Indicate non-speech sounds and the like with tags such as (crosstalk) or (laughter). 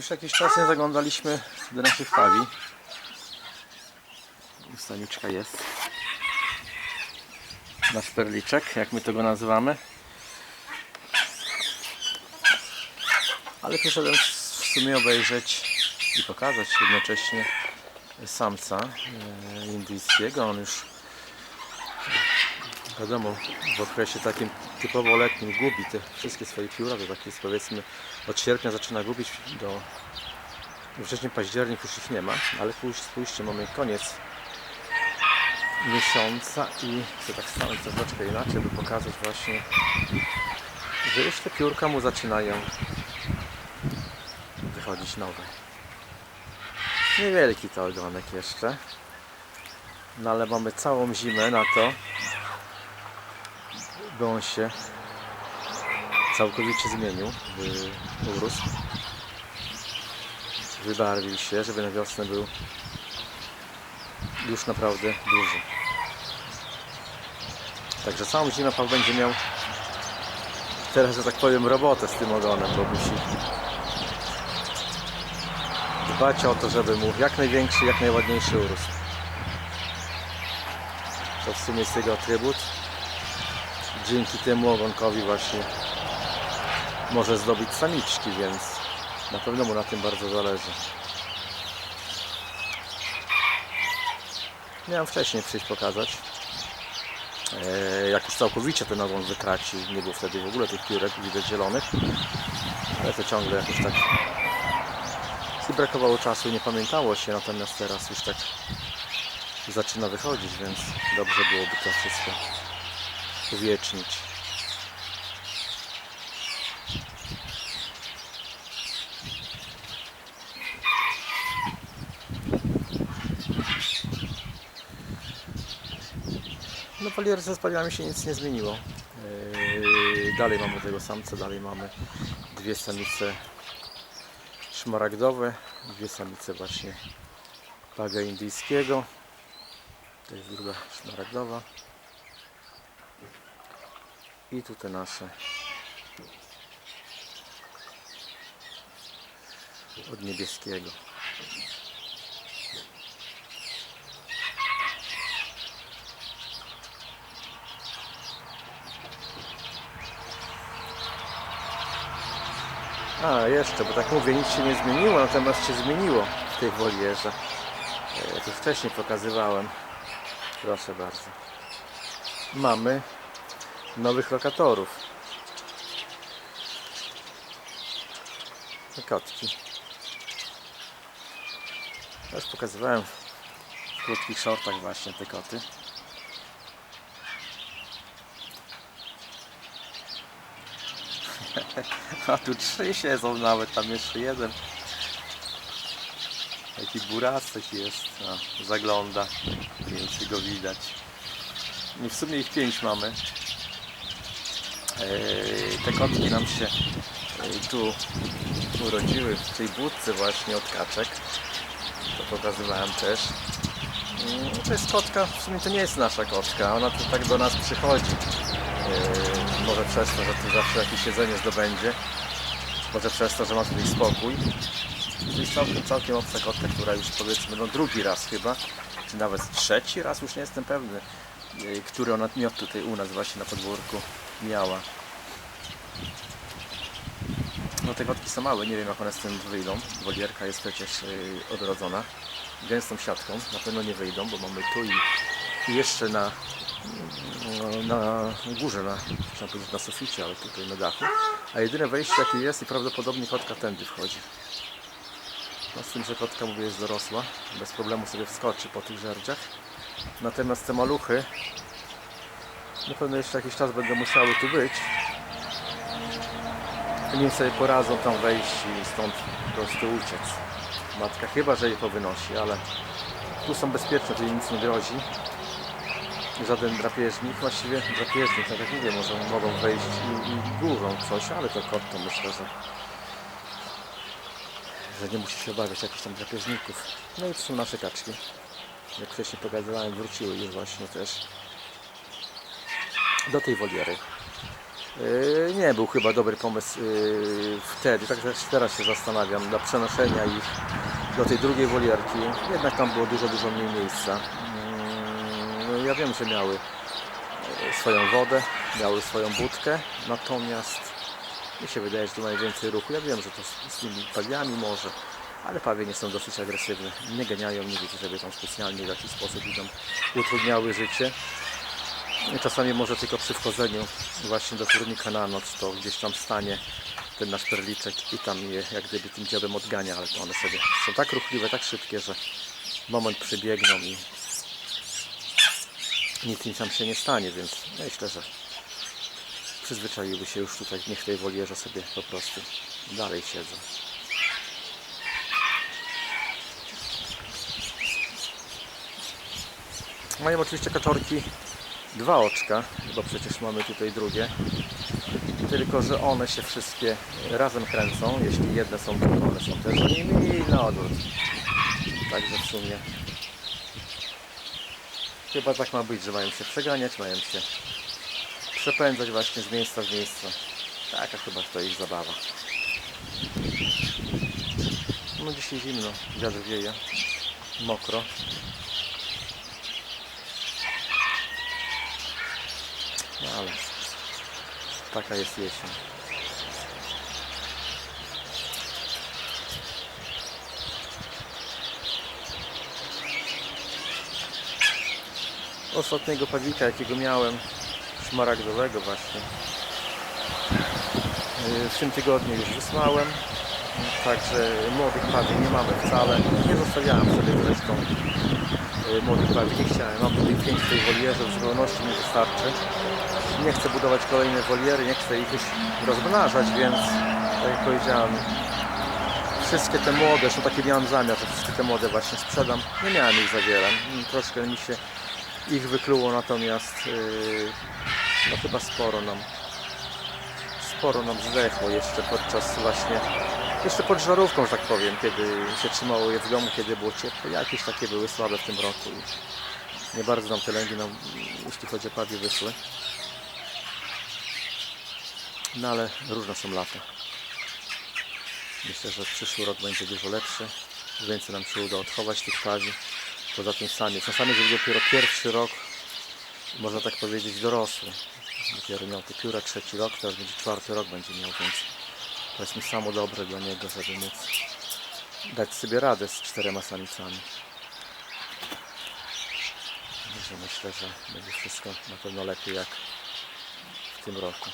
Już jakiś czas nie zaglądaliśmy do naszych pagi. Samiczka jest. Nasz perliczek, jak my to go nazywamy. Ale przyszedłem w sumie obejrzeć i pokazać jednocześnie samca e, indyjskiego. On już wiadomo w okresie takim typowo letnim gubi te wszystkie swoje pióra, to tak jest powiedzmy od sierpnia zaczyna gubić do wcześniej październik już ich nie ma, ale pójść, spójrzcie, mamy koniec miesiąca i chcę tak stanąć troszeczkę inaczej, by pokazać właśnie, że już te piórka mu zaczynają wychodzić nowe. Niewielki to ogonek jeszcze, no ale mamy całą zimę na to, by on się całkowicie zmienił, by urósł, wybarwił się, żeby na wiosnę był już naprawdę duży. Także całą zimę Pan będzie miał teraz, że tak powiem, robotę z tym ogonem, bo musi dbać o to, żeby mu jak największy, jak najładniejszy urósł. To w sumie jest jego atrybut. Dzięki temu ogonkowi właśnie może zdobyć samiczki, więc na pewno mu na tym bardzo zależy. Miałem wcześniej przyjść pokazać. E, jak już całkowicie ten ogon wytraci, nie było wtedy w ogóle tych piórek widać zielonych, ale to ciągle jakoś tak i brakowało czasu i nie pamiętało się, natomiast teraz już tak zaczyna wychodzić, więc dobrze byłoby to wszystko uwiecznić. No polier ze spaliami się nic nie zmieniło. Yy, Dalej mamy tego samca, dalej mamy dwie samice szmaragdowe, dwie samice właśnie paga indyjskiego. To jest druga szmaragdowa. I tutaj nasze od niebieskiego. A, jeszcze, bo tak mówię, nic się nie zmieniło, natomiast się zmieniło w tej wolierze. E, To wcześniej pokazywałem. Proszę bardzo. Mamy nowych lokatorów. Kotki. Już pokazywałem w krótkich shortach właśnie te koty. (laughs) A tu trzy siedzą nawet, tam jeszcze jeden. Taki burasek jest, no, zagląda, więc go widać. I w sumie ich pięć mamy. Eee, te kotki nam się e, tu urodziły w tej budce właśnie od kaczek. To pokazywałem też. Mm, To jest kotka, w sumie to nie jest nasza kotka, ona tu tak do nas przychodzi. Eee, może przez to, że tu zawsze jakieś jedzenie zdobędzie. Może przez to, że ma tutaj spokój. To jest całkiem, całkiem obca kotka, która już powiedzmy no drugi raz chyba, czy nawet trzeci raz, już nie jestem pewny, yy, który ona miot tutaj u nas właśnie na podwórku miała. No te kotki są małe, nie wiem jak one z tym wyjdą. Wolierka jest przecież yy, odrodzona gęstą siatką, na pewno nie wyjdą, bo mamy tu i, jeszcze na, na górze, na, powiedzieć na suficie, ale tutaj na dachu. A jedyne wejście jakie jest i prawdopodobnie kotka tędy wchodzi. No z tym, że kotka mówię jest dorosła, bez problemu sobie wskoczy po tych żerdziach. Natomiast te maluchy na pewno jeszcze jakiś czas będą musiały tu być. Nim sobie poradzą tam wejść i stąd po prostu uciec. Matka chyba, że je powynosi, ale tu są bezpieczne, tu im nic nie grozi. Żaden drapieżnik, właściwie drapieżnik, tak jak mówię, może mogą wejść i, i górą coś, ale to kot to myślę, że że nie musi się obawiać jakichś tam drapieżników. No i to są nasze kaczki. Jak wcześniej pokazywałem, wróciły już właśnie też do tej woliery. Yy, nie był chyba dobry pomysł yy, wtedy, tak też teraz się zastanawiam, dla przenoszenia ich do tej drugiej wolierki. Jednak tam było dużo, dużo mniej miejsca. Yy, ja wiem, że miały swoją wodę, miały swoją budkę, natomiast mi się wydaje, że tu mają więcej ruchu. Ja wiem, że to z, tymi pawiami może, ale pawie nie są dosyć agresywne. Nie ganiają, nie wiecie, żeby tam specjalnie w jakiś sposób tam utrudniały życie. Czasami może tylko przy wchodzeniu właśnie do kurnika na noc, to gdzieś tam stanie ten nasz perliczek i tam je jak gdyby tym dziobem odgania, ale to one sobie są tak ruchliwe, tak szybkie, że moment przybiegną i nic im tam się nie stanie, więc myślę, że przyzwyczaiły się już tutaj, niech w tej wolierze sobie po prostu dalej siedzą. Mają oczywiście kaczorki dwa oczka, bo przecież mamy tutaj drugie. Tylko, że one się wszystkie razem kręcą. Jeśli jedne są to one są też nimi i na odwrót. Także w sumie chyba tak ma być, że mają się przeganiać, mają się przepędzać właśnie z miejsca w miejsce. Taka chyba to ich zabawa. No dzisiaj zimno, wiatr wieje, mokro. No ale taka jest jesień. Ostatniego pawika jakiego miałem, szmaragdowego właśnie. Yy, W tym tygodniu już wysłałem. Także młodych pawi nie mamy wcale. Nie zostawiałem sobie zresztą młodych pawi. Nie chciałem. Mam tutaj pięć w tej wolierze, w zupełności mi wystarczy. Nie chcę budować kolejne woliery, nie chcę ich już rozmnażać, więc tak jak powiedziałem, wszystkie te młode, zresztą taki miałem zamiar, że wszystkie te młode właśnie sprzedam. Nie miałem ich za wiele. Mm, Troszkę mi się ich wykluło, natomiast yy, no chyba sporo nam sporo nam zdechło jeszcze podczas właśnie jeszcze pod żarówką, że tak powiem, kiedy się trzymało je w domu, kiedy było ciepło. Jakieś takie były słabe w tym roku i nie bardzo nam te lęgi nam, jeśli chodzi o pawie, wyszły. No ale różne są lata. Myślę, że przyszły rok będzie dużo lepszy. Więcej nam się uda odchować tych pawi. Poza tym sami. Czasami to dopiero pierwszy rok, można tak powiedzieć, dorosły. Dopiero miał te pióra trzeci rok, teraz będzie czwarty rok będzie miał, więc to jest mi samo dobre dla niego, żeby móc dać sobie radę z czterema samicami. Także myślę, że będzie wszystko na pewno lepiej jak w tym roku.